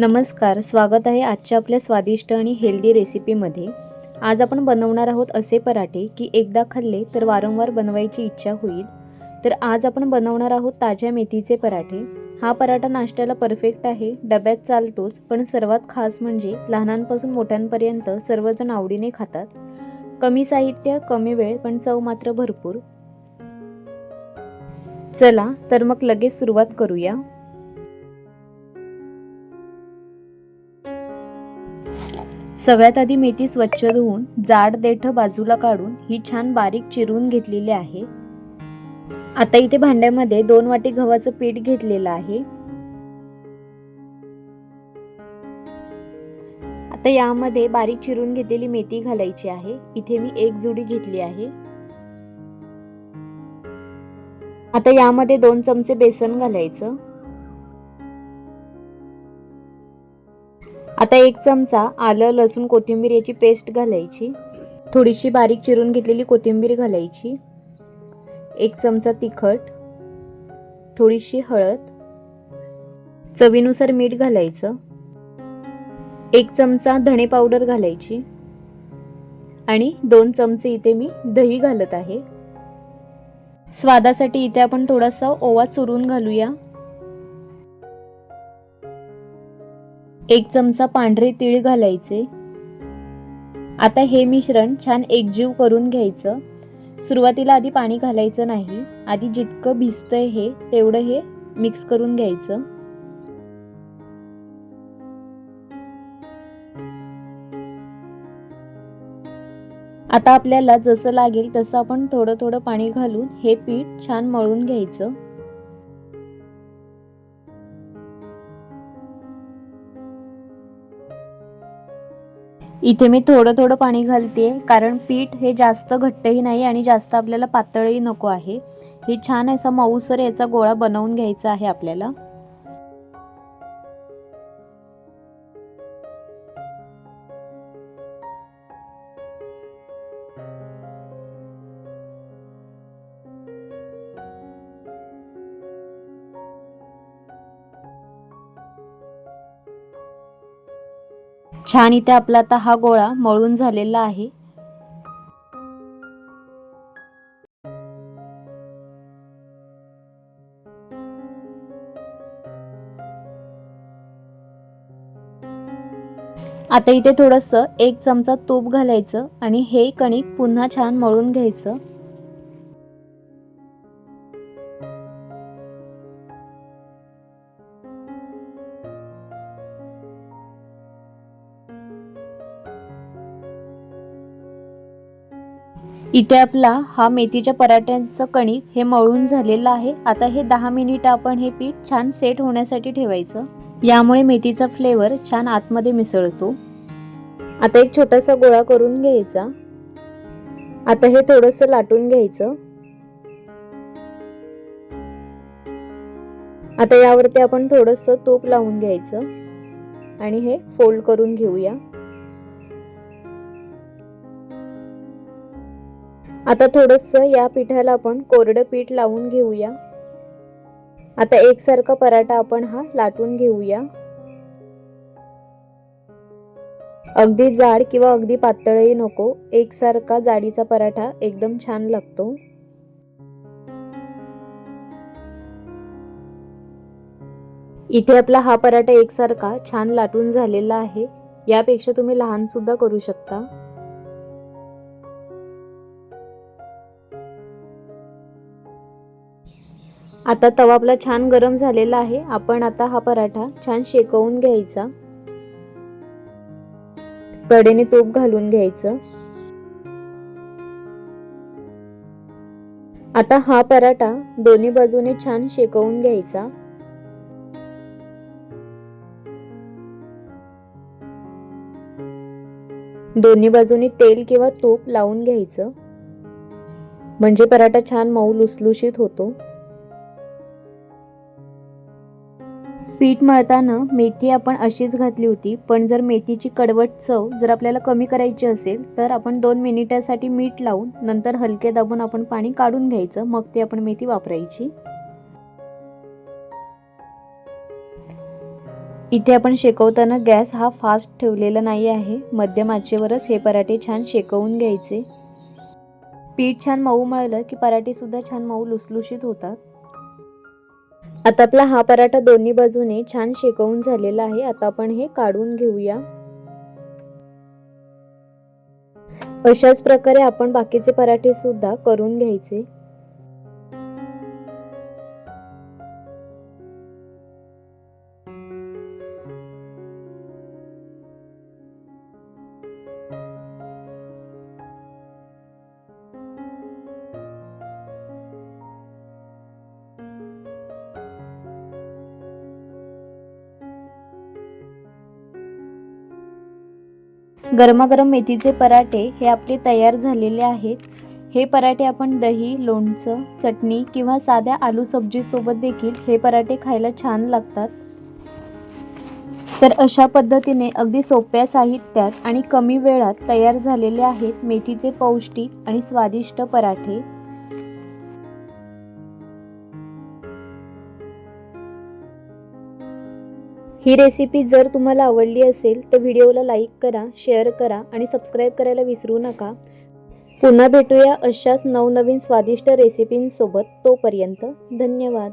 नमस्कार स्वागत आहे आजच्या आपल्या स्वादिष्ट आणि हेल्दी रेसिपीमध्ये. आज आपण बनवणार आहोत असे पराठे की एकदा खाल्ले तर वारंवार बनवायची इच्छा होईल. तर आज आपण बनवणार आहोत ताज्या मेथीचे पराठे. हा पराठा नाश्त्याला परफेक्ट आहे डब्यात चालतोच पण सर्वात खास म्हणजे लहानांपासून मोठ्यांपर्यंत सर्वजण आवडीने खातात. कमी साहित्य कमी वेळ पण चव मात्र भरपूर. चला तर मग लगेच सुरुवात करूया. सगळ्यात आधी मेथी स्वच्छ धुवून जाड देठ बाजूला काढून ही छान बारीक चिरून घेतलेली आहे. आता इथे भांड्यामध्ये दोन वाटी गव्हाचं पीठ घेतलेलं आहे. आता यामध्ये बारीक चिरून घेतलेली मेथी घालायची आहे. इथे मी एक जुडी घेतली आहे. आता यामध्ये दोन चमचे बेसन घालायचं. आता एक चमचा आलं लसूण कोथिंबीर याची पेस्ट घालायची. थोडीशी बारीक चिरून घेतलेली कोथिंबीर घालायची. एक चमचा तिखट. थोडीशी हळद. चवीनुसार मीठ घालायचं. एक चमचा धणे पावडर घालायची. आणि दोन चमचे इथे मी दही घालत आहे. स्वादासाठी इथे आपण थोडासा ओवा चुरून घालूया. एक चमचा पांढरे तीळ घालायचे. आता हे मिश्रण छान एकजीव करून घ्यायचं. सुरुवातीला आधी पाणी घालायचं नाही. आधी जितकं भिजतंय हे तेवढं हे मिक्स करून घ्यायचं. आता आपल्याला जसं लागेल तसं आपण थोडं थोडं पाणी घालून हे पीठ छान मळून घ्यायचं. इथे मी थोडं थोडं पाणी घालते कारण पीठ हे जास्त घट्टही नाही आणि जास्त आपल्याला पातळही नको आहे. हे छान असा मऊसर याचा गोळा बनवून घ्यायचा आहे आपल्याला. छान इथे आपला आता हा गोळा मळून झालेला आहे. आता इथे थोडस एक चमचा तूप घालायचं आणि हे कणिक पुन्हा छान मळून घ्यायचं. इथे आपला हा मेथीच्या पराठ्यांचं कणिक हे मळून झालेलं आहे. आता हे दहा मिनिट आपण हे पीठ छान सेट होण्यासाठी ठेवायचं. यामुळे मेथीचा फ्लेवर छान आतमध्ये मिसळतो. आता एक छोटासा गोळा करून घ्यायचा. आता हे थोडंसं लाटून घ्यायचं. आता यावरती आपण थोडंसं तूप लावून घ्यायचं. आणि हे फोल्ड करून घेऊया. आता थोडंसं या पिठाला आपण कोरडं पीठ लावून घेऊया. आता एकसारखा पराठा आपण हा लाटून घेऊया. अगदी जाड किंवा अगदी पातळही नको एकसारखा जाडीचा पराठा एकदम छान लागतो. इथे आपला हा पराठा एकसारखा छान लाटून झालेला आहे. यापेक्षा तुम्ही लहान सुद्धा करू शकता. आता तवा आपला छान गरम झालेला आहे. आपण आता हा पराठा छान शेकवून घ्यायचा. कडेने तूप घालून घ्यायचं. आता हा पराठा दोन्ही बाजूने छान शेकवून घ्यायचा. दोन्ही बाजूनी तेल किंवा तूप लावून घ्यायचं. म्हणजे पराठा छान मऊ लुसलुशीत होतो. पीठ मळताना मेथी आपण अशीच घातली होती पण जर मेथीची कडवट चव जर आपल्याला कमी करायची असेल तर आपण दोन मिनिटासाठी मीठ लावून नंतर हलके दाबून आपण पाणी काढून घ्यायचं मग ती आपण मेथी वापरायची. इथे आपण शेकवताना गॅस हा फास्ट ठेवलेला नाही आहे मध्यम आचेवरच हे पराठे छान शेकवून घ्यायचे. पीठ छान मऊ मळलं की पराठेसुद्धा छान मऊ लुसलुशीत होतात. आता आपला हा पराठा दोन्ही बाजूने छान शेकवून झालेला आहे. आता आपण हे काढून घेऊया. अशाच प्रकारे आपण बाकीचे पराठे सुद्धा करून घ्यायचे. गरमागरम मेथीचे पराठे हे आपले तयार झालेले आहेत. हे पराठे आपण दही लोणचं चटणी किंवा साध्या आलू सब्जीसोबत देखील हे पराठे खायला छान लागतात. तर अशा पद्धतीने अगदी सोप्या साहित्यात आणि कमी वेळात तयार झालेले आहेत मेथीचे पौष्टिक आणि स्वादिष्ट पराठे. ही रेसिपी जर तुम्हाला आवडली असेल तर व्हिडिओला लाईक करा शेअर करा आणि सबस्क्राईब करायला विसरू नका. पुन्हा भेटूया अशाच नवनवीन स्वादिष्ट रेसिपींसोबत तोपर्यंत धन्यवाद.